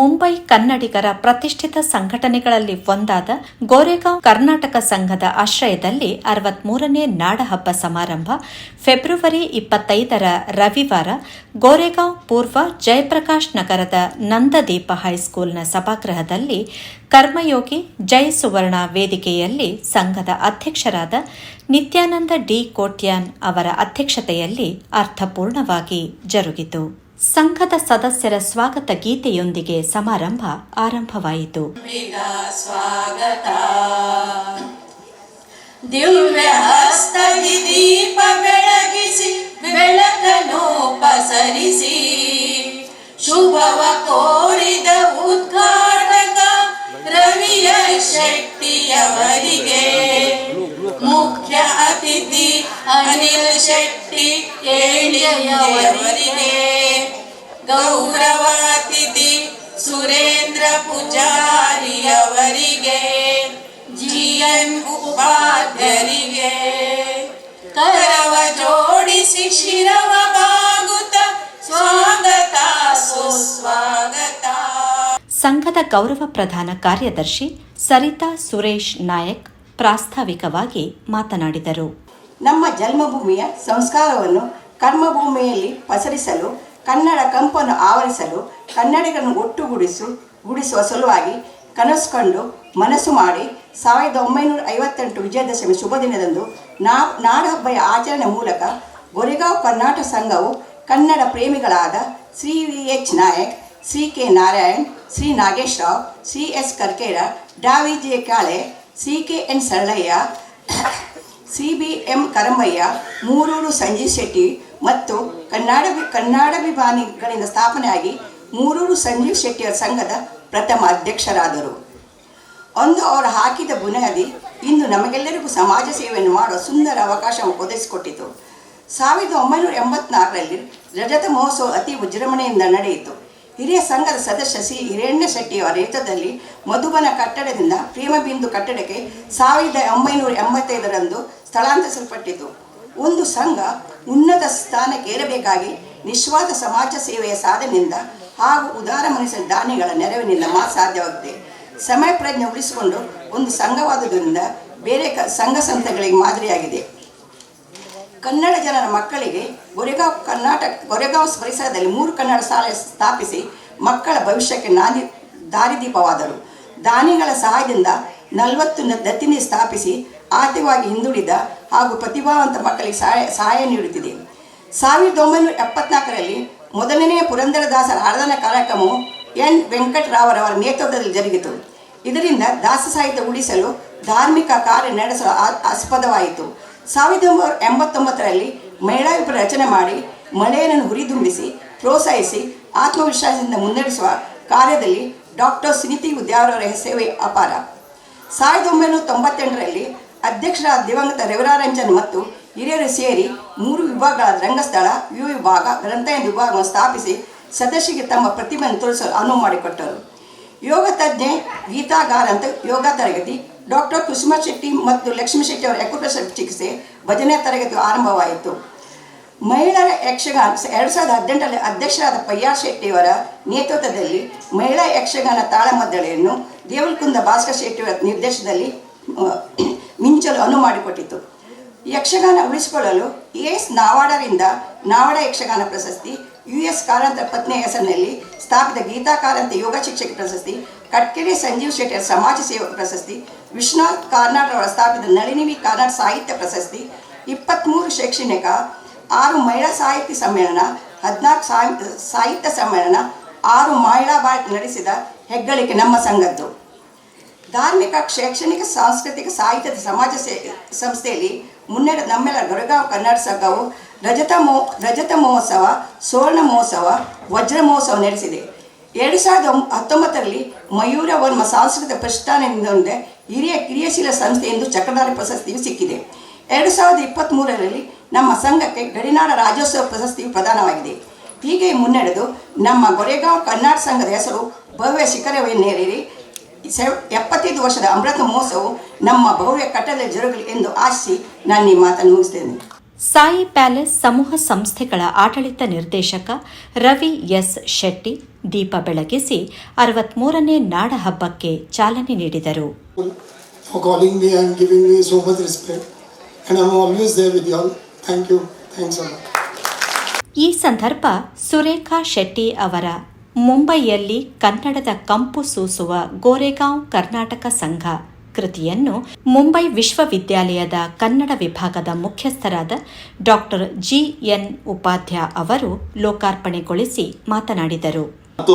ಮುಂಬೈ ಕನ್ನಡಿಗರ ಪ್ರತಿಷ್ಠಿತ ಸಂಘಟನೆಗಳಲ್ಲಿ ಒಂದಾದ ಗೋರೆಗಾಂವ್ ಕರ್ನಾಟಕ ಸಂಘದ ಆಶ್ರಯದಲ್ಲಿ ಅರವತ್ಮೂರನೇ ನಾಡಹಬ್ಬ ಸಮಾರಂಭ, ಫೆಬ್ರವರಿ ಇಪ್ಪತ್ತೈದರ ರವಿವಾರ ಗೋರೆಗಾಂವ್ ಪೂರ್ವ ಜಯಪ್ರಕಾಶ್ ನಗರದ ನಂದದೀಪ ಹೈಸ್ಕೂಲ್ನ ಸಭಾಗೃಹದಲ್ಲಿ ಕರ್ಮಯೋಗಿ ಜೈ ಸುವರ್ಣ ವೇದಿಕೆಯಲ್ಲಿ ಸಂಘದ ಅಧ್ಯಕ್ಷರಾದ ನಿತ್ಯಾನಂದ ಡಿ ಕೋಟ್ಯಾನ್ ಅವರ ಅಧ್ಯಕ್ಷತೆಯಲ್ಲಿ ಅರ್ಥಪೂರ್ಣವಾಗಿ ಜರುಗಿತು. ಸಂಘದ ಸದಸ್ಯರ ಸ್ವಾಗತ ಗೀತೆಯೊಂದಿಗೆ ಸಮಾರಂಭ ಆರಂಭವಾಯಿತು. ಸ್ವಾಗತ. ದಿವ್ಯ ಹಸ್ತದಿ ದೀಪ ಬೆಳಗಿಸಿ, ಬೆಳಕನ್ನು ಪಸರಿಸಿ. ಶುಭವ ಕೋರಿದ ಉದ್ಘಾಟಕ ರವಿಯ ಶೆಟ್ಟಿಯವರಿಗೆ. ಮುಖ್ಯ ಅತಿಥಿ ಅನಿಲ್ ಶೆಟ್ಟಿ ಏಳಿಯವರಿಗೆ ಗೌರವಾತಿಥಿ ಸುರೇಂದ್ರ ಪೂಜಾರಿಯವರಿಗೆ ಜಿಎನ್ ಉಪಾಧ್ಯರಿಗೆ. ಕರವ ಜೋಡಿಸಿ ಶಿರವ ಬಾಗುತ ಸ್ವಾಗತ ಸುಸ್ವಾಗತ. ಸಂಘದ ಗೌರವ ಪ್ರಧಾನ ಕಾರ್ಯದರ್ಶಿ ಸರಿತಾ ಸುರೇಶ್ ನಾಯಕ್ ಪ್ರಾಸ್ತಾವಿಕವಾಗಿ ಮಾತನಾಡಿದರು. ನಮ್ಮ ಜನ್ಮಭೂಮಿಯ ಸಂಸ್ಕಾರವನ್ನು ಕರ್ಮಭೂಮಿಯಲ್ಲಿ ಪಸರಿಸಲು ಕನ್ನಡ ಕಂಪನ್ನು ಆವರಿಸಲು ಕನ್ನಡಿಗರನ್ನು ಒಟ್ಟುಗೂಡಿಸು, ಗುಡಿಸುವ ಸಲುವಾಗಿ ಕನಸು ಕಂಡು ಮನಸ್ಸು ಮಾಡಿ ಸಾವಿರದ ಒಂಬೈನೂರ ಐವತ್ತೆಂಟು ವಿಜಯದಶಮಿ ಶುಭ ದಿನದಂದು ನಾ ನಾಡಹಬ್ಬಯ ಆಚರಣೆ ಮೂಲಕ ಗೊರೆಗಾವ್ ಕರ್ನಾಟಕ ಸಂಘವು Kannada ಪ್ರೇಮಿಗಳಾದ Shri V H Nayak, Shri K Narayan, Shri Nagesh Rao, Shri S Karkera, ಡಾ V J Kale C K N Saralayya C B M Karambayya, Moorur Sanjeev Shetty ಮತ್ತು ಕನ್ನಡ ಕನ್ನಡಾಭಿಮಾನಿಗಳಿಂದ ಸ್ಥಾಪನೆಯಾಗಿ ಮೂರೂರು ಸಂಜೀವ್ ಶೆಟ್ಟಿಯವರ ಸಂಘದ ಪ್ರಥಮ ಅಧ್ಯಕ್ಷರಾದರು. ಒಂದು ಅವರು ಹಾಕಿದ ಬುನಾದಿ ಇಂದು ನಮಗೆಲ್ಲರಿಗೂ ಸಮಾಜ ಸೇವೆಯನ್ನು ಮಾಡುವ ಸುಂದರ ಅವಕಾಶವನ್ನು ಒದಗಿಸಿಕೊಟ್ಟಿತು. ಸಾವಿರದ ಒಂಬೈನೂರ ಎಂಬತ್ನಾಲ್ಕರಲ್ಲಿ ರಜತ ಮಹೋತ್ಸವ ಅತಿ ವಿಜೃಂಭಣೆಯಿಂದ ನಡೆಯಿತು. ಹಿರಿಯ ಸಂಘದ ಸದಸ್ಯ ಸಿ ಹಿರಣ್ಯ ಶೆಟ್ಟಿಯವರ ನೇತೃತ್ವದಲ್ಲಿ ಮಧುಬನ ಕಟ್ಟಡದಿಂದ ಪ್ರೇಮಬಿಂದು ಕಟ್ಟಡಕ್ಕೆ ಸಾವಿರದ ಒಂಬೈನೂರ ಎಂಬತ್ತೈದರಂದು ಸ್ಥಳಾಂತರಿಸಲ್ಪಟ್ಟಿತು. ಒಂದು ಸಂಘ ಉನ್ನತ ಸ್ಥಾನ ಏರಬೇಕಾಗಿ ನಿಸ್ವಾರ್ಥ ಸಮಾಜ ಸೇವೆಯ ಸಾಧನೆಯಿಂದ ಹಾಗೂ ಉದಾರ ಮನಸ್ಸಿನ ದಾನಿಗಳ ನೆರವಿನಿಂದ ಮಾತ್ರ ಸಾಧ್ಯವಾಗುತ್ತೆ. ಸಮಯ ಪ್ರಜ್ಞೆ ಉಳಿಸಿಕೊಂಡು ಒಂದು ಸಂಘವಾದುದರಿಂದ ಬೇರೆ ಕ ಸಂಘ ಸಂಸ್ಥೆಗಳಿಗೆ ಮಾದರಿಯಾಗಿದೆ. ಕನ್ನಡ ಜನರ ಮಕ್ಕಳಿಗೆ ಗೊರೆಗಾಂವ್ ಕರ್ನಾಟಕ, ಗೊರೆಗಾಂವ್ ಪರಿಸರದಲ್ಲಿ ಮೂರು ಕನ್ನಡ ಶಾಲೆ ಸ್ಥಾಪಿಸಿ ಮಕ್ಕಳ ಭವಿಷ್ಯಕ್ಕೆ ನಾನಿ ದಾರಿದೀಪವಾದರು. ದಾನಿಗಳ ಸಹಾಯದಿಂದ ನಲವತ್ತು ದತ್ತಿನಿ ಸ್ಥಾಪಿಸಿ ಆರ್ಥಿಕವಾಗಿ ಹಿಂದುಳಿದ ಹಾಗೂ ಪ್ರತಿಭಾವಂತ ಮಕ್ಕಳಿಗೆ ಸಹಾಯ ಸಹಾಯ ನೀಡುತ್ತಿದೆ. ಸಾವಿರದ ಒಂಬೈನೂರ ಎಪ್ಪತ್ನಾಲ್ಕರಲ್ಲಿ ಮೊದಲನೆಯ ಪುರಂದರದಾಸರ ಆರಾಧನಾ ಕಾರ್ಯಕ್ರಮವು ಎನ್. ವೆಂಕಟರಾವರವರ ನೇತೃತ್ವದಲ್ಲಿ ಜರುಗಿತು. ಇದರಿಂದ ದಾಸ ಸಾಹಿತ್ಯ ಉಳಿಸಲು ಧಾರ್ಮಿಕ ಕಾರ್ಯ ನಡೆಸಲು ಆಸ್ಪದವಾಯಿತು. ಸಾವಿರದ ಒಂಬೈನೂರ ಎಂಬತ್ತೊಂಬತ್ತರಲ್ಲಿ ಮಹಿಳಾ ವಿಪ್ರ ರಚನೆ ಮಾಡಿ ಮಳೆಯನ್ನು ಹುರಿದುಂಬಿಸಿ, ಪ್ರೋತ್ಸಾಹಿಸಿ, ಆತ್ಮವಿಶ್ವಾಸದಿಂದ ಮುನ್ನಡೆಸುವ ಕಾರ್ಯದಲ್ಲಿ ಡಾಕ್ಟರ್ ಸುನೀತಿ ಉದ್ಯಾವರವರ ಸೇವೆ ಅಪಾರ. ಸಾವಿರದ ಒಂಬೈನೂರ ತೊಂಬತ್ತೆಂಟರಲ್ಲಿ ಅಧ್ಯಕ್ಷರಾದ ದಿವಂಗತ ರವಿರಾರಂಜನ್ ಮತ್ತು ಹಿರಿಯರು ಸೇರಿ ಮೂರು ವಿಭಾಗಗಳ ರಂಗಸ್ಥಳ ಯು ವಿಭಾಗ ಗ್ರಂಥಾಯನ ವಿಭಾಗವನ್ನು ಸ್ಥಾಪಿಸಿ ಸದಸ್ಯರಿಗೆ ತಮ್ಮ ಪ್ರತಿಭೆಯನ್ನು ತೋರಿಸಲು ಅನುವು ಮಾಡಿಕೊಟ್ಟರು. ಯೋಗ ತಜ್ಞೆ ಗೀತಾಗಾರ ಅಂತ ಯೋಗ ತರಗತಿ, ಡಾಕ್ಟರ್ ಕುಸುಮ ಶೆಟ್ಟಿ ಮತ್ತು ಲಕ್ಷ್ಮೀ ಶೆಟ್ಟಿ ಅವರ ಅಕ್ಯುಪ್ರೆಷರ್ ಚಿಕಿತ್ಸೆ ಭಜನೆ ತರಗತಿ ಆರಂಭವಾಯಿತು. ಮಹಿಳೆಯರ ಯಕ್ಷಗಾನ ಎರಡು ಸಾವಿರದ ಹದಿನೆಂಟರಲ್ಲಿ ಅಧ್ಯಕ್ಷರಾದ ಪಯ್ಯಾರ್ ಶೆಟ್ಟಿಯವರ ನೇತೃತ್ವದಲ್ಲಿ ಮಹಿಳಾ ಯಕ್ಷಗಾನ ತಾಳಮದ್ದಳೆಯನ್ನು ದೇವಲ್ಕುಂದ ಭಾಸ್ಕರ್ ಶೆಟ್ಟಿಯವರ ನಿರ್ದೇಶನದಲ್ಲಿ ಮಿಂಚಲು ಅನುವು ಮಾಡಿಕೊಟ್ಟಿತು ಯಕ್ಷಗಾನ ಉಳಿಸಿಕೊಳ್ಳಲು ಎಸ್ ನಾವಾಡರಿಂದ ನಾವಾಡ ಯಕ್ಷಗಾನ ಪ್ರಶಸ್ತಿ, ಯು ಎಸ್ ಕಾರಂತ ಪತ್ನಿಯ ಹೆಸರಿನಲ್ಲಿ ಸ್ಥಾಪಿತ ಗೀತಾ ಕಾರಂತ ಯೋಗ ಶಿಕ್ಷಕ ಪ್ರಶಸ್ತಿ, ಕಟ್ಕೆರೆ ಸಂಜೀವ್ ಶೆಟ್ಟರ್ ಸಮಾಜ ಸೇವಕ ಪ್ರಶಸ್ತಿ, ವಿಶ್ವನಾಥ್ ಕಾರ್ನಾಡ್ ಅವರ ಸ್ಥಾಪಿತ ನಳಿನಿವಿ ಕಾರ್ನಾಡ್ ಸಾಹಿತ್ಯ ಪ್ರಶಸ್ತಿ ಇಪ್ಪತ್ತ್ಮೂರು ಶೈಕ್ಷಣಿಕ, ಆರು ಮಹಿಳಾ ಸಾಹಿತ್ಯ ಸಮ್ಮೇಳನ, ಹದಿನಾಲ್ಕು ಸಾಹಿತ್ಯ ಸಮ್ಮೇಳನ, ಆರು ಮಹಿಳಾ ಭಾರತ ನಡೆಸಿದ ಹೆಗ್ಗಳಿಕೆ ನಮ್ಮ ಸಂಘದ್ದು. ಧಾರ್ಮಿಕ, ಶೈಕ್ಷಣಿಕ, ಸಾಂಸ್ಕೃತಿಕ, ಸಾಹಿತ್ಯದ ಸಮಾಜ ಸೇ, ಸಂಸ್ಥೆಯಲ್ಲಿ ಮುನ್ನಡೆ ನಮ್ಮೆಲ್ಲ ಗೊರಗಾಂವ್ ಕನ್ನಡ ಸಂಘವು ರಜತ ಮೋ, ರಜತ ಮಹೋತ್ಸವ, ಸುವರ್ಣ ಮಹೋತ್ಸವ, ವಜ್ರ ಮಹೋತ್ಸವ ನಡೆಸಿದೆ. ಎರಡು ಸಾವಿರದ ಹತ್ತೊಂಬತ್ತರಲ್ಲಿ ಮಯೂರ ವರ್ಮ ಸಾಂಸ್ಕೃತಿಕ ಪ್ರತಿಷ್ಠಾನದಿಂದ ಹಿರಿಯ ಕ್ರಿಯಾಶೀಲ ಸಂಸ್ಥೆ ಎಂದು ಚಕ್ರಧಾರಿ ಪ್ರಶಸ್ತಿಯು ಸಿಕ್ಕಿದೆ. ಎರಡು ಸಾವಿರದ ಇಪ್ಪತ್ತ್ಮೂರರಲ್ಲಿ ನಮ್ಮ ಸಂಘಕ್ಕೆ ಗಡಿನಾಡ ರಾಜ್ಯೋತ್ಸವ ಪ್ರಶಸ್ತಿಯು ಪ್ರದಾನವಾಗಿದೆ. ಹೀಗೆ ಮುನ್ನಡೆದು ನಮ್ಮ ಗೊರೆಗಾಂವ್ ಕನ್ನಡ ಸಂಘದ ಹೆಸರು ಭವ್ಯ ಶಿಖರವನ್ನೇರಿ ಸೆವ್ ಎಪ್ಪತ್ತೈದು ವರ್ಷದ ಅಮೃತ ಮಹೋತ್ಸವವು ನಮ್ಮ ಭವ್ಯ ಕಟ್ಟಲೆ ಜರುಗಲಿ ಎಂದು ಆಶಿಸಿ ನಾನು ಈ ಮಾತನ್ನು ಮುಗಿಸ್ತೇನೆ ಸಾಯಿ ಪ್ಯಾಲೇಸ್ ಸಮೂಹ ಸಂಸ್ಥೆಗಳ ಆಡಳಿತ ನಿರ್ದೇಶಕ ರವಿ ಎಸ್ ಶೆಟ್ಟಿ ದೀಪ ಬೆಳಗಿಸಿ ಅರವತ್ಮೂರನೇ ನಾಡ ಹಬ್ಬಕ್ಕೆ ಚಾಲನೆ ನೀಡಿದರು for calling me and giving me so much respect. And I'm always there with you all. Thank you. Thanks a ಈ ಸಂದರ್ಭ ಸುರೇಖಾ ಶೆಟ್ಟಿ ಅವರ ಮುಂಬೈಯಲ್ಲಿ ಕನ್ನಡದ ಕಂಪು ಸೂಸುವ ಗೋರೆಗಾಂವ್ ಕರ್ನಾಟಕ ಸಂಘ ಕೃತಿಯನ್ನು ಮುಂಬೈ ವಿಶ್ವವಿದ್ಯಾಲಯದ ಕನ್ನಡ ವಿಭಾಗದ ಮುಖ್ಯಸ್ಥರಾದ ಡಾಕ್ಟರ್ ಜಿಎನ್ ಉಪಾಧ್ಯ ಅವರು ಲೋಕಾರ್ಪಣೆಗೊಳಿಸಿ ಮಾತನಾಡಿದರು. ಮತ್ತು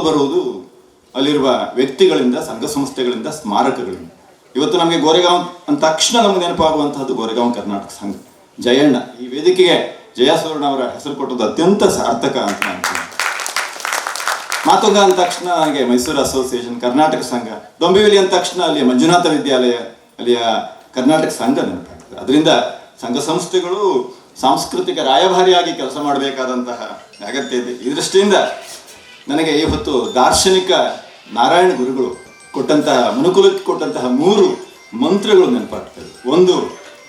ಅಲ್ಲಿರುವ ವ್ಯಕ್ತಿಗಳಿಂದ, ಸಂಘ ಸಂಸ್ಥೆಗಳಿಂದ ಸ್ಮಾರಕಗಳಿಂದ. ಇವತ್ತು ನಮಗೆ ಗೋರೆಗಾಂವ್ ಅಂತ ತಕ್ಷಣ ನಮ್ಗೆ ನೆನಪಾಗುವಂತಹದ್ದು ಗೋರೆಗಾಂವ್ ಕರ್ನಾಟಕ ಸಂಘ. ಜಯಣ್ಣ, ಈ ವೇದಿಕೆಗೆ ಜಯಸುವರ್ಣ ಅವರ ಹೆಸರು ಕೊಟ್ಟದ್ದು ಅತ್ಯಂತ ಸಾರ್ಥಕ ಅಂತ ನಾನು. ಮಾತುಂಗ ಅಂದ ತಕ್ಷಣ ಹಾಗೆ ಮೈಸೂರು ಅಸೋಸಿಯೇಷನ್, ಕರ್ನಾಟಕ ಸಂಘ ದೊಂಬಿವಿಲಿ ಅಂದ ತಕ್ಷಣ ಅಲ್ಲಿ ಮಂಜುನಾಥ ವಿದ್ಯಾಲಯ, ಅಲ್ಲಿಯ ಕರ್ನಾಟಕ ಸಂಘ ನೆನಪಾಗ್ತದೆ. ಅದರಿಂದ ಸಂಘ ಸಂಸ್ಥೆಗಳು ಸಾಂಸ್ಕೃತಿಕ ರಾಯಭಾರಿಯಾಗಿ ಕೆಲಸ ಮಾಡಬೇಕಾದಂತಹ ಅಗತ್ಯ ಇದೆ. ಈ ದೃಷ್ಟಿಯಿಂದ ನನಗೆ ಇವತ್ತು ದಾರ್ಶನಿಕ ನಾರಾಯಣ ಗುರುಗಳು ಕೊಟ್ಟಂತಹ, ಮನುಕುಲಕ್ಕೆ ಕೊಟ್ಟಂತಹ ಮೂರು ಮಂತ್ರಗಳು ನೆನಪಾಗ್ತದೆ. ಒಂದು,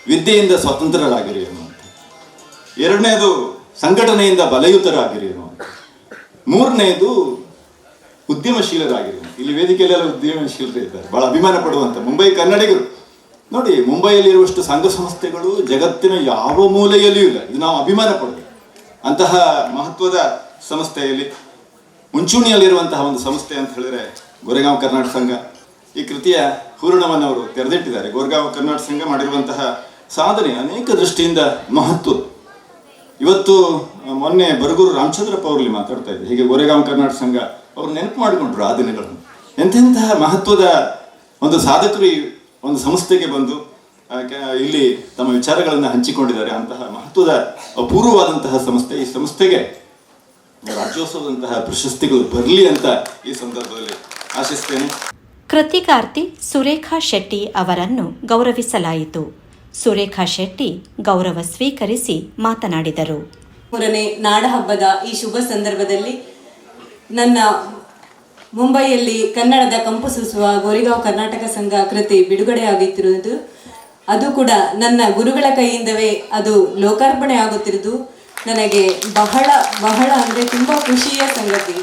ವಿದ್ಯೆಯಿಂದ ಸ್ವತಂತ್ರರಾಗಿರಿ ಅನ್ನುವಂಥ ಎರಡನೇದು, ಸಂಘಟನೆಯಿಂದ ಬಲಯುತರಾಗಿರಿ ಅನ್ನುವಂಥ ಮೂರನೇದು ಉದ್ಯಮಶೀಲರಾಗಿರಿ ಇಲ್ಲಿ ವೇದಿಕೆಯಲ್ಲೆಲ್ಲ ಉದ್ಯಮಶೀಲರು ಇದ್ದಾರೆ. ಬಹಳ ಅಭಿಮಾನ ಪಡುವಂತ ಮುಂಬೈ ಕನ್ನಡಿಗರು. ನೋಡಿ, ಮುಂಬೈಯಲ್ಲಿರುವಷ್ಟು ಸಂಘ ಸಂಸ್ಥೆಗಳು ಜಗತ್ತಿನ ಯಾವ ಮೂಲೆಯಲ್ಲಿಯೂ ಇಲ್ಲ. ಇದು ನಾವು ಅಭಿಮಾನ ಪಡಬೇಕು ಅಂತಹ ಮಹತ್ವದ ಸಂಸ್ಥೆಯಲ್ಲಿ ಮುಂಚೂಣಿಯಲ್ಲಿರುವಂತಹ ಒಂದು ಸಂಸ್ಥೆ ಅಂತ ಹೇಳಿದ್ರೆ ಗೋರೆಗಾಂವ್ ಕರ್ನಾಟಕ ಸಂಘ. ಈ ಕೃತಿಯ ಪೂರ್ಣವನ್ನು ಅವರು ತೆರೆದಿಟ್ಟಿದ್ದಾರೆ. ಗೋರೆಗಾಂವ್ ಕರ್ನಾಟಕ ಸಂಘ ಮಾಡಿರುವಂತಹ ಸಾಧನೆ ಅನೇಕ ದೃಷ್ಟಿಯಿಂದ ಮಹತ್ವ. ಇವತ್ತು ಮೊನ್ನೆ ಬರಗೂರು ರಾಮಚಂದ್ರಪ್ಪ ಅವರಲ್ಲಿ ಮಾತಾಡ್ತಾ ಇದ್ದೆ ಹೀಗೆ ಗೋರೆಗಾಂವ್ ಕರ್ನಾಟಕ ಸಂಘ ಅವರು ನೆನಪು ಮಾಡಿಕೊಂಡ್ರು ಆ ದಿನಗಳನ್ನು. ಎಂತೆಂತಹ ಮಹತ್ವದ ಒಂದು ಸಾಧಕರು ಈ ಒಂದು ಸಂಸ್ಥೆಗೆ ಬಂದು ಇಲ್ಲಿ ತಮ್ಮ ವಿಚಾರಗಳನ್ನು ಹಂಚಿಕೊಂಡಿದ್ದಾರೆ. ಅಂತಹ ಮಹತ್ವದ ಅಪೂರ್ವವಾದಂತಹ ಸಂಸ್ಥೆ ಈ ಸಂಸ್ಥೆಗೆ ರಾಜ್ಯೋತ್ಸವದಂತಹ ಪ್ರಶಸ್ತಿಗಳು ಬರಲಿ ಅಂತ ಈ ಸಂದರ್ಭದಲ್ಲಿ ಆಶಿಸ್ತೇನೆ. ಕೃತಿಕಾರ್ತಿ ಸುರೇಖಾ ಶೆಟ್ಟಿ ಅವರನ್ನು ಗೌರವಿಸಲಾಯಿತು. ಸುರೇಖಾ ಶೆಟ್ಟಿ ಗೌರವ ಸ್ವೀಕರಿಸಿ ಮಾತನಾಡಿದರು. ಮೂರನೇ ನಾಡಹಬ್ಬದ ಈ ಶುಭ ಸಂದರ್ಭದಲ್ಲಿ ನನ್ನ ಮುಂಬೈಯಲ್ಲಿ ಕನ್ನಡದ ಕಂಪು ಸೂಸುವ ಗೋರಿಗಾವ್ ಕರ್ನಾಟಕ ಸಂಘ ಕೃತಿ ಬಿಡುಗಡೆಯಾಗುತ್ತಿರುವುದು ಅದು ಕೂಡ ನನ್ನ ಗುರುಗಳ ಕೈಯಿಂದವೇ ಅದು ಲೋಕಾರ್ಪಣೆ ಆಗುತ್ತಿರುವುದು. ನನಗೆ ಬಹಳ ಬಹಳ ಅಂದರೆ ತುಂಬ ಖುಷಿಯ ಸಂಗತಿ.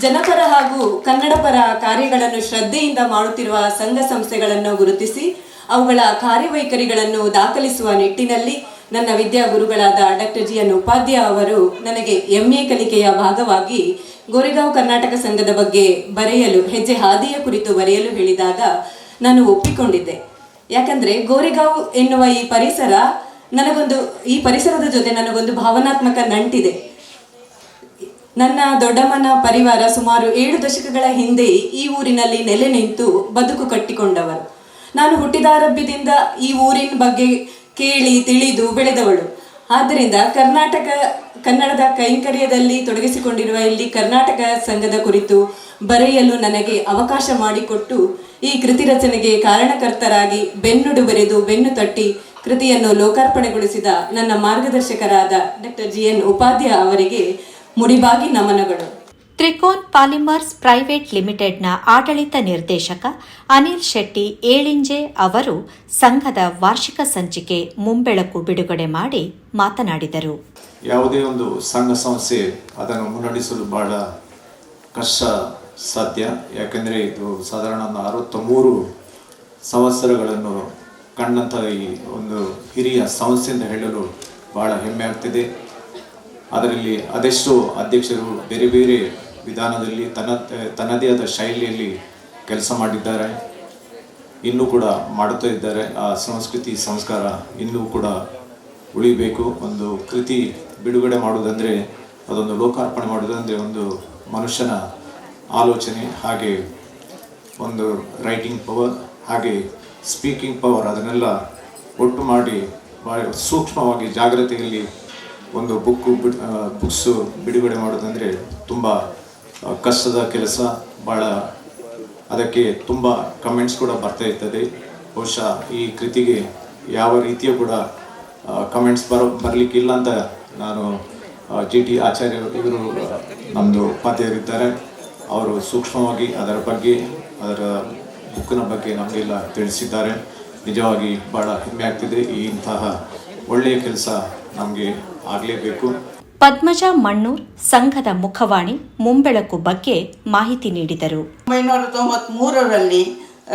ಜನಪರ ಹಾಗೂ ಕನ್ನಡ ಪರ ಕಾರ್ಯಗಳನ್ನು ಶ್ರದ್ಧೆಯಿಂದ ಮಾಡುತ್ತಿರುವ ಸಂಘ ಸಂಸ್ಥೆಗಳನ್ನು ಗುರುತಿಸಿ, ಅವುಗಳ ಕಾರ್ಯವೈಖರಿಗಳನ್ನು ದಾಖಲಿಸುವ ನಿಟ್ಟಿನಲ್ಲಿ ನನ್ನ ವಿದ್ಯಾ ಗುರುಗಳಾದ ಡಾಕ್ಟರ್ ಜಿ ಎನ್ ಉಪಾಧ್ಯ ಅವರು ನನಗೆ ಎಂ ಎ ಕಲಿಕೆಯ ಭಾಗವಾಗಿ ಗೋರೆಗಾಂವ್ ಕರ್ನಾಟಕ ಸಂಘದ ಬಗ್ಗೆ ಬರೆಯಲು, ಹೆಜ್ಜೆ ಹಾದಿಯ ಕುರಿತು ಬರೆಯಲು ಹೇಳಿದಾಗ ನಾನು ಒಪ್ಪಿಕೊಂಡಿದ್ದೆ. ಯಾಕಂದ್ರೆ ಗೋರೆಗಾಂವ್ ಎನ್ನುವ ಈ ಪರಿಸರ ನನಗೊಂದು, ಈ ಪರಿಸರದ ಜೊತೆ ನನಗೊಂದು ಭಾವನಾತ್ಮಕ ನಂಟಿದೆ. ನನ್ನ ದೊಡ್ಡಮ್ಮನ ಪರಿವಾರ ಸುಮಾರು ಏಳು ದಶಕಗಳ ಹಿಂದೆ ಈ ಊರಿನಲ್ಲಿ ನೆಲೆ ನಿಂತು ಬದುಕು ಕಟ್ಟಿಕೊಂಡವರು. ನಾನು ಹುಟ್ಟಿದಾರಭ್ಯದಿಂದ ಈ ಊರಿನ ಬಗ್ಗೆ ಕೇಳಿ ತಿಳಿದು ಬೆಳೆದವಳು. ಆದ್ದರಿಂದ ಕರ್ನಾಟಕ, ಕನ್ನಡದ ಕೈಂಕರ್ಯದಲ್ಲಿ ತೊಡಗಿಸಿಕೊಂಡಿರುವ ಇಲ್ಲಿ ಕರ್ನಾಟಕ ಸಂಘದ ಕುರಿತು ಬರೆಯಲು ನನಗೆ ಅವಕಾಶ ಮಾಡಿಕೊಟ್ಟು ಈ ಕೃತಿ ರಚನೆಗೆ ಕಾರಣಕರ್ತರಾಗಿ ಬೆನ್ನುಡು ಬರೆದು ಬೆನ್ನು ತಟ್ಟಿ ಕೃತಿಯನ್ನು ಲೋಕಾರ್ಪಣೆಗೊಳಿಸಿದ ನನ್ನ ಮಾರ್ಗದರ್ಶಕರಾದ ಡಾಕ್ಟರ್ ಜಿ ಎನ್ ಉಪಾಧ್ಯ ಅವರಿಗೆ ಮುಡಿಬಾಗಿ ನಮನಗಳು. ತ್ರಿಕೋನ್ ಪಾಲಿಮರ್ಸ್ ಪ್ರೈವೇಟ್ ಲಿಮಿಟೆಡ್ನ ಆಡಳಿತ ನಿರ್ದೇಶಕ ಅನಿಲ್ ಶೆಟ್ಟಿ ಏಳಿಂಜೆ ಅವರು ಸಂಘದ ವಾರ್ಷಿಕ ಸಂಚಿಕೆ ಮುಂಬೆಳಕು ಬಿಡುಗಡೆ ಮಾಡಿ ಮಾತನಾಡಿದರು. ಯಾವುದೇ ಒಂದು ಸಂಘ ಸಂಸ್ಥೆ ಅದನ್ನು ಮುನ್ನಡೆಸಲು ಬಹಳ ಕಷ್ಟ ಸಾಧ್ಯ. ಯಾಕೆಂದರೆ ಇದು ಸಾಧಾರಣ ಒಂದು ಅರವತ್ತ ಮೂರು ಸಂವತ್ಸರಗಳನ್ನು ಕಂಡಂಥ ಈ ಒಂದು ಹಿರಿಯ ಸಂಸ್ಥೆ ಎಂದು ಹೇಳಲು ಬಹಳ ಹೆಮ್ಮೆ ಆಗ್ತಿದೆ. ಅದರಲ್ಲಿ ಅದೆಷ್ಟೋ ಅಧ್ಯಕ್ಷರು ಬೇರೆ ಬೇರೆ ವಿಧಾನದಲ್ಲಿ ತನ್ನ, ತನ್ನದೇ ಆದ ಶೈಲಿಯಲ್ಲಿ ಕೆಲಸ ಮಾಡಿದ್ದಾರೆ. ಇನ್ನೂ ಕೂಡ ಮಾಡುತ್ತಾ ಇದ್ದಾರೆ. ಆ ಸಂಸ್ಕೃತಿ ಸಂಸ್ಕಾರ ಇನ್ನೂ ಕೂಡ ಉಳಿಬೇಕು. ಒಂದು ಕೃತಿ ಬಿಡುಗಡೆ ಮಾಡುವುದಂದರೆ, ಅದೊಂದು ಲೋಕಾರ್ಪಣೆ ಮಾಡುವುದಂದರೆ ಒಂದು ಮನುಷ್ಯನ ಆಲೋಚನೆ, ಹಾಗೆ ಒಂದು ರೈಟಿಂಗ್ ಪವರ್ ಹಾಗೆ ಸ್ಪೀಕಿಂಗ್ ಪವರ್ ಅದನ್ನೆಲ್ಲ ಒಟ್ಟು ಮಾಡಿ ಸೂಕ್ಷ್ಮವಾಗಿ ಜಾಗ್ರತೆಯಲ್ಲಿ ಒಂದು ಬುಕ್ಕು ಬಿಡ್ ಬುಕ್ಸು ಬಿಡುಗಡೆ ಮಾಡೋದಂದರೆ ತುಂಬ ಕಷ್ಟದ ಕೆಲಸ ಭಾಳ ಅದಕ್ಕೆ ತುಂಬ ಕಮೆಂಟ್ಸ್ ಕೂಡ ಬರ್ತಾ ಇರ್ತದೆ. ಬಹುಶಃ ಈ ಕೃತಿಗೆ ಯಾವ ರೀತಿಯ ಕೂಡ ಕಮೆಂಟ್ಸ್ ಬರೋ ಬರಲಿಕ್ಕಿಲ್ಲ ಅಂತ ನಾನು ಜಿ ಟಿ ಆಚಾರ್ಯ ಇವರು ನಮ್ಮದು ಉಪಾಧ್ಯಾಯರಿದ್ದಾರೆ. ಅವರು ಸೂಕ್ಷ್ಮವಾಗಿ ಅದರ ಬಗ್ಗೆ, ಅದರ ಬುಕ್ಕಿನ ಬಗ್ಗೆ ನಮಗೆಲ್ಲ ತಿಳಿಸಿದ್ದಾರೆ. ನಿಜವಾಗಿ ಭಾಳ ಹೆಮ್ಮೆ ಆಗ್ತಿದೆ. ಈ ಇಂತಹ ಒಳ್ಳೆಯ ಕೆಲಸ ನಮಗೆ ಆಗಲೇಬೇಕು. ಪದ್ಮಜ ಮಣ್ಣೂರ್ ಸಂಘದ ಮುಖವಾಣಿ ಮುಂಬೆಳಕು ಬಗ್ಗೆ ಮಾಹಿತಿ ನೀಡಿದರು. ಒಂಬೈನೂರ ತೊಂಬತ್ಮೂರರಲ್ಲಿ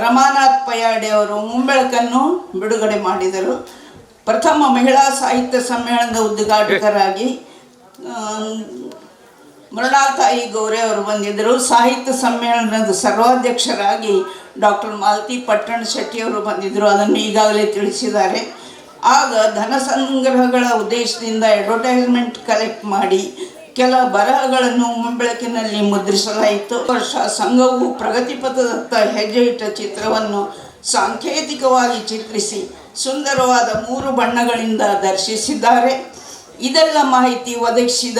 ರಮಾನಾಥ್ ಪಯಾಡೆ ಅವರು ಮುಂಬೆಳಕನ್ನು ಬಿಡುಗಡೆ ಮಾಡಿದರು. ಪ್ರಥಮ ಮಹಿಳಾ ಸಾಹಿತ್ಯ ಸಮ್ಮೇಳನದ ಉದ್ಘಾಟಕರಾಗಿ ಮೃಣಾತಾಯಿ ಗೌರೆ ಅವರು ಬಂದಿದ್ದರು. ಸಾಹಿತ್ಯ ಸಮ್ಮೇಳನದ ಸರ್ವಾಧ್ಯಕ್ಷರಾಗಿ ಡಾಕ್ಟರ್ ಮಾಲತಿ ಪಟ್ಟಣ ಶೆಟ್ಟಿಯವರು ಬಂದಿದ್ದರು. ಅದನ್ನು ಈಗಾಗಲೇ ತಿಳಿಸಿದ್ದಾರೆ. ಆಗ ಧನ ಸಂಗ್ರಹಗಳ ಉದ್ದೇಶದಿಂದ ಅಡ್ವರ್ಟೈಸ್ಮೆಂಟ್ ಕಲೆಕ್ಟ್ ಮಾಡಿ ಕೆಲ ಬರಹಗಳನ್ನು ಮುಂಬೆಳಕಿನಲ್ಲಿ ಮುದ್ರಿಸಲಾಯಿತು. ವರ್ಷ ಸಂಘವು ಪ್ರಗತಿಪಥದತ್ತ ಹೆಜ್ಜೆ ಇಟ್ಟ ಚಿತ್ರವನ್ನು ಸಾಂಕೇತಿಕವಾಗಿ ಚಿತ್ರಿಸಿ ಸುಂದರವಾದ ಮೂರು ಬಣ್ಣಗಳಿಂದ ದರ್ಶಿಸಿದ್ದಾರೆ. ಇದೆಲ್ಲ ಮಾಹಿತಿ ಒದಗಿಸಿದ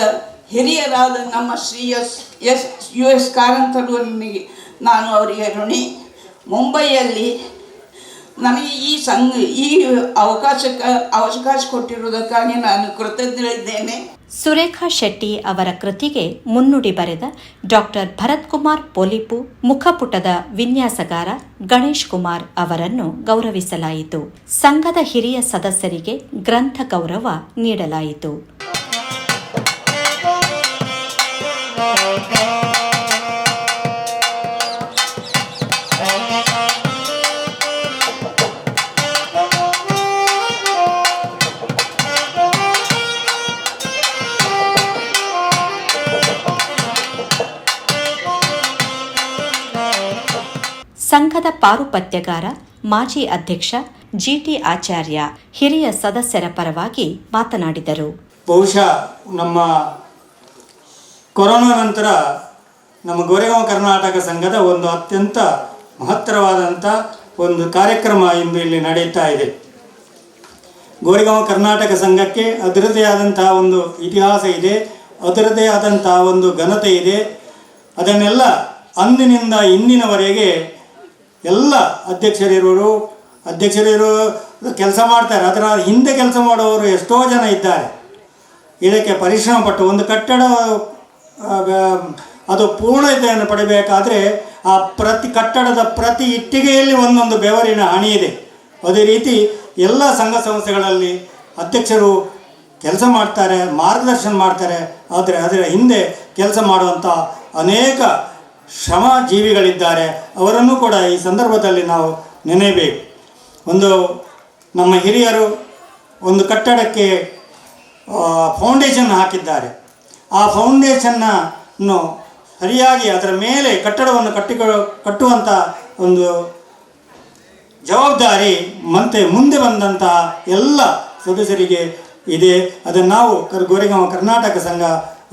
ಹಿರಿಯರಾದ ನಮ್ಮ Shri S S, U S ಕಾರಂತರವರಿಗೆ ನಾನು ಅವರಿಗೆ ಋಣಿ. ಮುಂಬೈಯಲ್ಲಿ ನನಗೆ ಈ ಸಂಘ, ಈ ಅವಕಾಶಕ್ಕೆ ಅವಕಾಶ ಕೊಟ್ಟಿರುವುದಕ್ಕಾಗಿ ನಾನು ಕೃತಜ್ಞಳಿದ್ದೇನೆ ಸುರೇಖಾ ಶೆಟ್ಟಿ ಅವರ ಕೃತಿಗೆ ಮುನ್ನುಡಿ ಬರೆದ ಡಾಕ್ಟರ್ ಭರತ್ ಕುಮಾರ್ ಪೊಲಿಪು, ಮುಖಪುಟದ ವಿನ್ಯಾಸಗಾರ ಗಣೇಶ್ ಕುಮಾರ್ ಅವರನ್ನು ಗೌರವಿಸಲಾಯಿತು. ಸಂಘದ ಹಿರಿಯ ಸದಸ್ಯರಿಗೆ ಗ್ರಂಥ ಗೌರವ ನೀಡಲಾಯಿತು. ಸಂಘದ ಪಾರುಪತ್ಯಗಾರ, ಮಾಜಿ ಅಧ್ಯಕ್ಷ, ಜಿಟಿ ಆಚಾರ್ಯ, ಹಿರಿಯ ಸದಸ್ಯರ ಪರವಾಗಿ ಮಾತನಾಡಿದರು. ಬಹುಶಃ ನಮ್ಮ ಕೊರೋನಾ ನಂತರ ನಮ್ಮ ಗೋರೆಗಾಂವ ಕರ್ನಾಟಕ ಸಂಘದ ಒಂದು ಅತ್ಯಂತ ಮಹತ್ತರವಾದಂಥ ಒಂದು ಕಾರ್ಯಕ್ರಮ ಇಂದು ಇಲ್ಲಿ ನಡೆಯುತ್ತಾ ಇದೆ. ಗೋರೆಗಾಂವ ಕರ್ನಾಟಕ ಸಂಘಕ್ಕೆ ಅದರದೇ ಆದಂತಹ ಒಂದು ಇತಿಹಾಸ ಇದೆ ಅದರದೇ ಆದಂತಹ ಒಂದು ಘನತೆ ಇದೆ. ಅದನ್ನೆಲ್ಲ ಅಂದಿನಿಂದ ಇಂದಿನವರೆಗೆ ಎಲ್ಲ ಅಧ್ಯಕ್ಷರಿರೋರು ಅಧ್ಯಕ್ಷರಿರೋ ಕೆಲಸ ಮಾಡ್ತಾರೆ. ಅದರ ಹಿಂದೆ ಕೆಲಸ ಮಾಡುವವರು ಎಷ್ಟೋ ಜನ ಇದ್ದಾರೆ. ಇದಕ್ಕೆ ಪರಿಶ್ರಮ ಪಟ್ಟು ಒಂದು ಕಟ್ಟಡ ಅದು ಪೂರ್ಣತೆಯನ್ನು ಪಡಿಬೇಕಾದ್ರೆ ಆ ಪ್ರತಿ ಕಟ್ಟಡದ ಪ್ರತಿ ಇಟ್ಟಿಗೆಯಲ್ಲಿ ಒಂದೊಂದು ಬೆವರಿನ ಹಣಿ ಇದೆ. ಅದೇ ರೀತಿ ಎಲ್ಲ ಸಂಘ ಸಂಸ್ಥೆಗಳಲ್ಲಿ ಅಧ್ಯಕ್ಷರು ಕೆಲಸ ಮಾಡ್ತಾರೆ, ಮಾರ್ಗದರ್ಶನ ಮಾಡ್ತಾರೆ. ಆದರೆ ಅದರ ಹಿಂದೆ ಕೆಲಸ ಮಾಡುವಂಥ ಅನೇಕ ಶ್ರಮ ಜೀವಿಗಳಿದ್ದಾರೆ ಅವರನ್ನು ಕೂಡ ಈ ಸಂದರ್ಭದಲ್ಲಿ ನಾವು ನೆನೆಯಬೇಕು. ಒಂದು ನಮ್ಮ ಹಿರಿಯರು ಒಂದು ಕಟ್ಟಡಕ್ಕೆ ಫೌಂಡೇಶನ್ ಹಾಕಿದ್ದಾರೆ. ಆ ಫೌಂಡೇಶನ್ನನ್ನು ಸರಿಯಾಗಿ ಅದರ ಮೇಲೆ ಕಟ್ಟಡವನ್ನು ಕಟ್ಟಿಕೊ ಕಟ್ಟುವಂಥ ಒಂದು ಜವಾಬ್ದಾರಿ ಮತ್ತೆ ಮುಂದೆ ಬಂದಂತಹ ಎಲ್ಲ ಸದಸ್ಯರಿಗೆ ಇದೆ. ಅದನ್ನು ನಾವು ಕರ್, ಗೋರೆಗಾಂವ ಕರ್ನಾಟಕ ಸಂಘ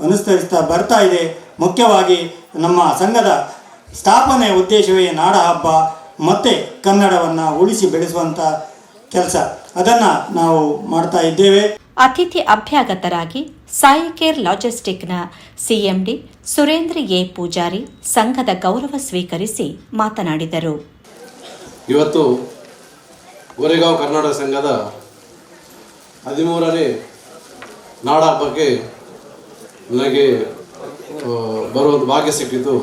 ಅನುಸರಿಸ್ತಾ ಬರ್ತಾ ಇದೆ. ಮುಖ್ಯವಾಗಿ ನಮ್ಮ ಸಂಘದ ಸ್ಥಾಪನೆ ಉದ್ದೇಶವೇ ನಾಡ ಹಬ್ಬ ಮತ್ತು ಕನ್ನಡವನ್ನು ಉಳಿಸಿ ಬೆಳೆಸುವಂಥ ಕೆಲಸ. ಅದನ್ನು ನಾವು ಮಾಡ್ತಾ ಇದ್ದೇವೆ. ಅತಿಥಿ ಅಭ್ಯಾಗತರಾಗಿ Sai care ಲಾಜಿಸ್ಟಿಕ್ನ C M D Surendra A. Poojari ಸಂಘದ ಗೌರವ ಸ್ವೀಕರಿಸಿ ಮಾತನಾಡಿದರು. ಇವತ್ತು ಗೋರೆಗಾಂವ್ ಕರ್ನಾಟಕ ಸಂಘದ ಹದಿಮೂರನೇ ನಾಡ ಹಬ್ಬಕ್ಕೆ ನನಗೆ ಆ, ಬರುವಂಥ ಭಾಗ್ಯ ಸಿಕ್ಕಿದ್ದು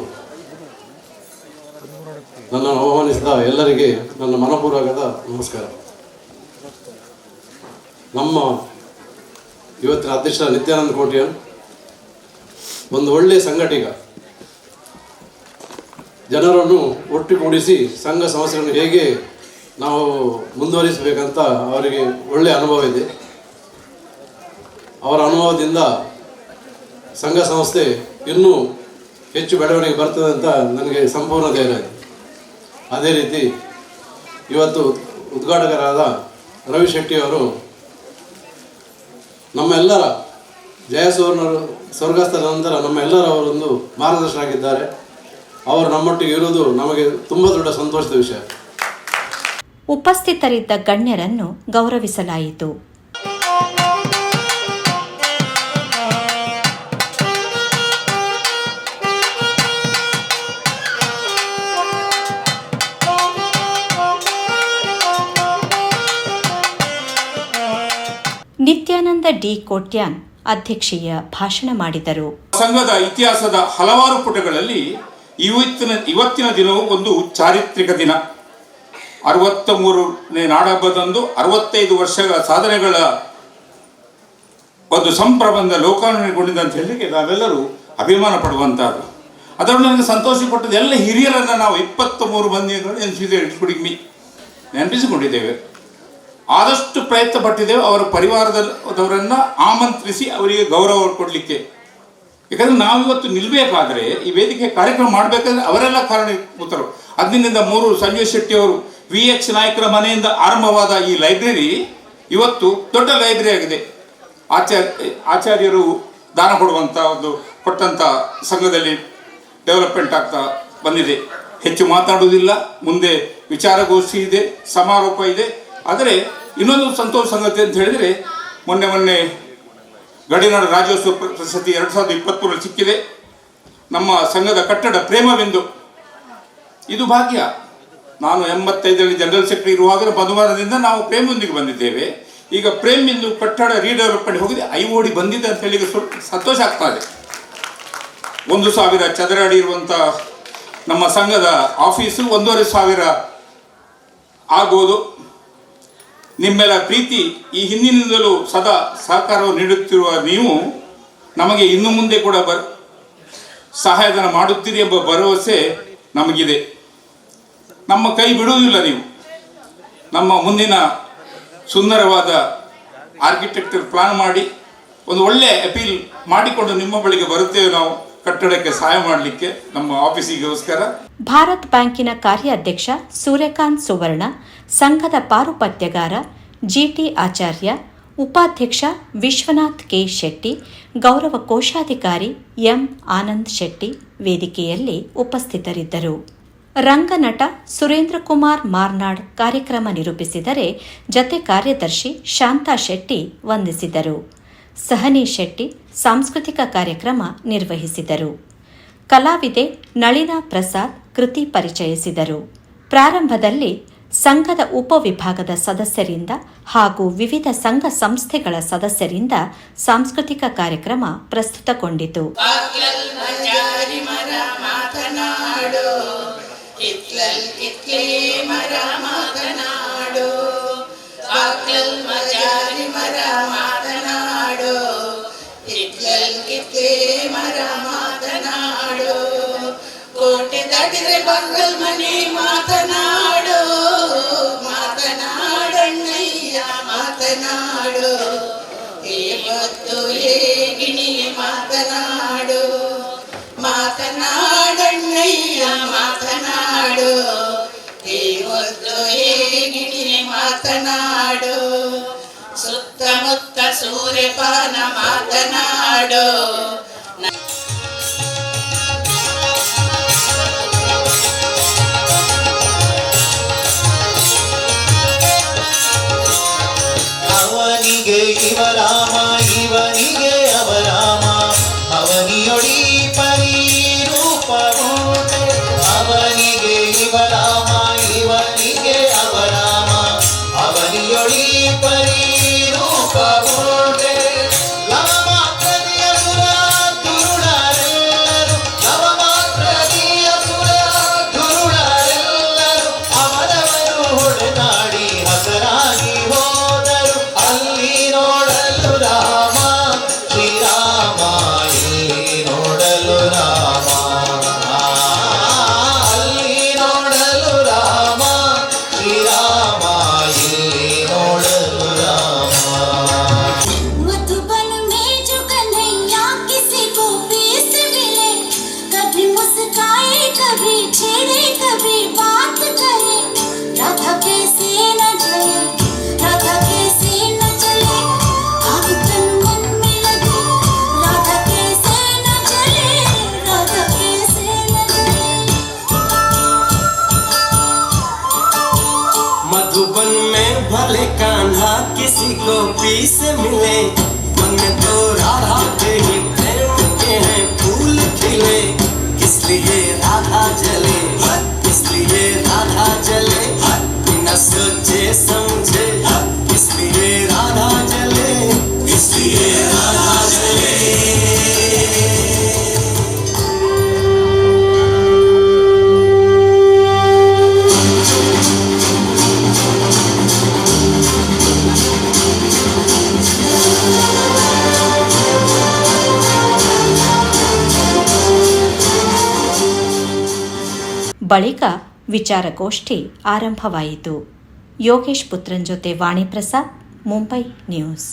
ನನ್ನನ್ನು ಆಹ್ವಾನಿಸಿದ ಎಲ್ಲರಿಗೆ ನನ್ನ ಮನಪೂರ್ವಕದ ನಮಸ್ಕಾರ. ನಮ್ಮ ಇವತ್ತಿನ ಅಧ್ಯಕ್ಷ ನಿತ್ಯಾನಂದ ಕೋಟಿಯನ್ ಒಂದು ಒಳ್ಳೆಯ ಸಂಘಟಿಗ ಜನರನ್ನು ಒಟ್ಟುಗೂಡಿಸಿ ಸಂಘ ಸಂಸ್ಥೆಗಳನ್ನು ಹೇಗೆ ನಾವು ಮುಂದುವರಿಸಬೇಕಂತ ಅವರಿಗೆ ಒಳ್ಳೆಯ ಅನುಭವ ಇದೆ. ಅವರ ಅನುಭವದಿಂದ ಸಂಘ ಸಂಸ್ಥೆ ಇನ್ನೂ ಹೆಚ್ಚು ಬೆಳವಣಿಗೆ ಬರ್ತದೆ ಅಂತ ನನಗೆ ಸಂಪೂರ್ಣ ಧೈರ್ಯ ಅದೇ ರೀತಿ ಇವತ್ತು ಉದ್ಘಾಟಕರಾದ ರವಿ ಶೆಟ್ಟಿಯವರು ನಮ್ಮೆಲ್ಲರ ಜಯಸುವರ್ಣರು ಸ್ವರ್ಗಸ್ಥದ ನಂತರ ನಮ್ಮೆಲ್ಲರ ಅವರೊಂದು ಮಾರ್ಗದರ್ಶನಾಗಿದ್ದಾರೆ ಅವರು ನಮ್ಮೊಟ್ಟಿಗೆ ಇರುವುದು ನಮಗೆ ತುಂಬ ದೊಡ್ಡ ಸಂತೋಷದ ವಿಷಯ. ಉಪಸ್ಥಿತರಿದ್ದ ಗಣ್ಯರನ್ನು ಗೌರವಿಸಲಾಯಿತು. ಡಿ ಕೋಟ್ಯಾನ್ ಅಧ್ಯಕ್ಷೀಯ ಭಾಷಣ ಮಾಡಿದರು. ಸಂಘದ ಇತಿಹಾಸದ ಹಲವಾರು ಪುಟಗಳಲ್ಲಿ ಇವತ್ತಿನ ಇವತ್ತಿನ ದಿನವು ಒಂದು ಚಾರಿತ್ರಿಕ ದಿನ. ಅರವತ್ತ ಮೂರನೇ ನಾಡಹಬ್ಬದಂದು ಅರವತ್ತೈದು ವರ್ಷಗಳ ಸಾಧನೆಗಳ ಒಂದು ಸಂಪ್ರಬಂಧ ಲೋಕಾರ್ಪಣೆಗೊಂಡಿದೆ ಅಂತ ಹೇಳಲಿಕ್ಕೆ ನಾವೆಲ್ಲರೂ ಅಭಿಮಾನ ಪಡುವಂತಹದ್ದು ಅದರಲ್ಲಿ ನನಗೆ ಸಂತೋಷ ಕೊಟ್ಟದ್ದು ಎಲ್ಲ ಹಿರಿಯರನ್ನು ನಾವು ಇಪ್ಪತ್ತ ಮೂರು ಕುಡಿಮಿ ನೆನಪಿಸಿಕೊಂಡಿದ್ದೇವೆ. ಆದಷ್ಟು ಪ್ರಯತ್ನ ಪಟ್ಟಿದ್ದೇವೆ ಅವರ ಪರಿವಾರದವರನ್ನು ಆಮಂತ್ರಿಸಿ ಅವರಿಗೆ ಗೌರವ ಕೊಡಲಿಕ್ಕೆ. ಯಾಕಂದ್ರೆ ನಾವಿವತ್ತು ನಿಲ್ಬೇಕಾದ್ರೆ ಈ ವೇದಿಕೆ ಕಾರ್ಯಕ್ರಮ ಮಾಡಬೇಕಾದ್ರೆ ಅವರೆಲ್ಲ ಕಾರಣೀಭೂತರು ಅಂದಿನಿಂದ ಮೂರು ಸಂಜಯ್ ಶೆಟ್ಟಿ ಅವರು ವಿ ಎಚ್ ನಾಯಕರ ಮನೆಯಿಂದ ಆರಂಭವಾದ ಈ ಲೈಬ್ರರಿ ಇವತ್ತು ದೊಡ್ಡ ಲೈಬ್ರರಿ ಆಗಿದೆ. ಆಚಾರ್ಯ ಆಚಾರ್ಯರು ದಾನ ಕೊಡುವಂತ ಒಂದು ಕೊಟ್ಟಂಥ ಸಂಘದಲ್ಲಿ ಡೆವಲಪ್ಮೆಂಟ್ ಆಗ್ತಾ ಬಂದಿದೆ. ಹೆಚ್ಚು ಮಾತಾಡುವುದಿಲ್ಲ, ಮುಂದೆ ವಿಚಾರಗೋಷ್ಠಿ ಇದೆ, ಸಮಾರೋಪ ಇದೆ. ಆದರೆ ಇನ್ನೊಂದು ಸಂತೋಷ ಸಂಗತಿ ಅಂತ ಹೇಳಿದರೆ, ಮೊನ್ನೆ ಮೊನ್ನೆ ಗಡಿನಾಡು ರಾಜ್ಯೋತ್ಸವ ಪ್ರ- ಪ್ರಶಸ್ತಿ ಎರಡು ಸಾವಿರದ ಇಪ್ಪತ್ತ್ಮೂರರಲ್ಲಿ ಸಿಕ್ಕಿದೆ. ನಮ್ಮ ಸಂಘದ ಕಟ್ಟಡ ಪ್ರೇಮವೆಂದು ಇದು ಭಾಗ್ಯ. ನಾನು ಎಂಬತ್ತೈದರಲ್ಲಿ ಜನರಲ್ ಸೆಕ್ರೆಟರಿ ಇರುವಾಗ ಬುಧವಾರದಿಂದ ನಾವು ಪ್ರೇಮದೊಂದಿಗೆ ಬಂದಿದ್ದೇವೆ. ಈಗ ಪ್ರೇಮ್ ಎಂದು ಕಟ್ಟಡ ರೀಡೆವಲಪ್ಮೆಂಟ್ ಹೋಗಿದೆ. ಐಓಡಿ ಬಂದಿದೆ ಅಂತ ಹೇಳಿ ಸ್ವಲ್ಪ ಸಂತೋಷ ಆಗ್ತಾ ಇದೆ. ಒಂದು ಸಾವಿರ ಚದರ ಅಡಿ ಇರುವಂಥ ನಮ್ಮ ಸಂಘದ ಆಫೀಸು ಒಂದೂವರೆ ಸಾವಿರ ಆಗ್ಬೋದು. ನಿಮ್ಮೆಲ್ಲ ಪ್ರೀತಿ ಈ ಹಿಂದಿನಿಂದಲೂ ಸದಾ ಸಹಕಾರವನ್ನು ನೀಡುತ್ತಿರುವ ನೀವು ನಮಗೆ ಇನ್ನು ಮುಂದೆ ಕೂಡ ಬರ್ ಸಹಾಯಧನ ಮಾಡುತ್ತೀರಿ ಎಂಬ ಭರವಸೆ ನಮಗಿದೆ. ನಮ್ಮ ಕೈ ಬಿಡುವುದಿಲ್ಲ ನೀವು. ನಮ್ಮ ಮುಂದಿನ ಸುಂದರವಾದ ಆರ್ಕಿಟೆಕ್ಚರ್ ಪ್ಲಾನ್ ಮಾಡಿ ಒಂದು ಒಳ್ಳೆಯ ಅಪೀಲ್ ಮಾಡಿಕೊಂಡು ನಿಮ್ಮ ಬಳಿಗೆ ಬರುತ್ತೇವೆ ನಾವು. ಕಟ್ಟಡಕ್ಕೆ ಸಹಾಯ ಮಾಡಲಿಕ್ಕೆ ನಮ್ಮ ಆಫೀಸಿಗೋಸ್ಕರ ಭಾರತ್ ಬ್ಯಾಂಕಿನ ಕಾರ್ಯಾಧ್ಯಕ್ಷ ಸೂರ್ಯಕಾಂತ್ ಸುವರ್ಣ, ಸಂಘದ ಪಾರುಪತ್ಯಗಾರ ಜಿಟಿ ಆಚಾರ್ಯ, ಉಪಾಧ್ಯಕ್ಷ ವಿಶ್ವನಾಥ್ ಕೆ ಶೆಟ್ಟಿ, ಗೌರವ ಕೋಶಾಧಿಕಾರಿ ಎಂ ಆನಂದ್ ಶೆಟ್ಟಿ ವೇದಿಕೆಯಲ್ಲಿ ಉಪಸ್ಥಿತರಿದ್ದರು. ರಂಗನಟ ಸುರೇಂದ್ರ ಕುಮಾರ್ ಮಾರ್ನಾಡ್ ಕಾರ್ಯಕ್ರಮ ನಿರೂಪಿಸಿದರೆ ಜತೆ ಕಾರ್ಯದರ್ಶಿ ಶಾಂತಾ ಶೆಟ್ಟಿ ವಂದಿಸಿದರು. ಸಹನಿ ಶೆಟ್ಟಿ ಸಾಂಸ್ಕೃತಿಕ ಕಾರ್ಯಕ್ರಮ ನಿರ್ವಹಿಸಿದರು. ಕಲಾವಿದೆ ನಳಿನಾ ಪ್ರಸಾದ್ ಕೃತಿ ಪರಿಚಯಿಸಿದರು. ಪ್ರಾರಂಭದಲ್ಲಿ ಸಂಘದ ಉಪವಿಭಾಗದ ಸದಸ್ಯರಿಂದ ಹಾಗೂ ವಿವಿಧ ಸಂಘ ಸಂಸ್ಥೆಗಳ ಸದಸ್ಯರಿಂದ ಸಾಂಸ್ಕೃತಿಕ ಕಾರ್ಯಕ್ರಮ ಪ್ರಸ್ತುತಗೊಂಡಿತು. ದಾಟಿದ್ರೆ ಬಗ್ಗಲ್ ಮನೆ ಮಾತನಾಡು ಮಾತನಾಡಣ್ಣಯ್ಯ ಮಾತನಾಡು ಇವತ್ತು ಹೇಗಿಣಿ ಮಾತನಾಡು ಮಾತನಾಡಣ್ಣಯ್ಯ ಮಾತನಾಡು ಇವತ್ತು ಹೇಗಿಣಿ ಮಾತನಾಡು ಸುತ್ತಮುತ್ತ ಸೂರ್ಯಪಾನ ಮಾತನಾಡು ಅವನಿಗೆ ಇವರಾಮ ಬಳಿಕ ವಿಚಾರಗೋಷ್ಠಿ ಆರಂಭವಾಯಿತು ಯೋಗೇಶ್ ಪುತ್ರನ್ ಜೊತೆ ವಾಣಿ ಪ್ರಸಾದ್ ಮುಂಬೈ ನ್ಯೂಸ್.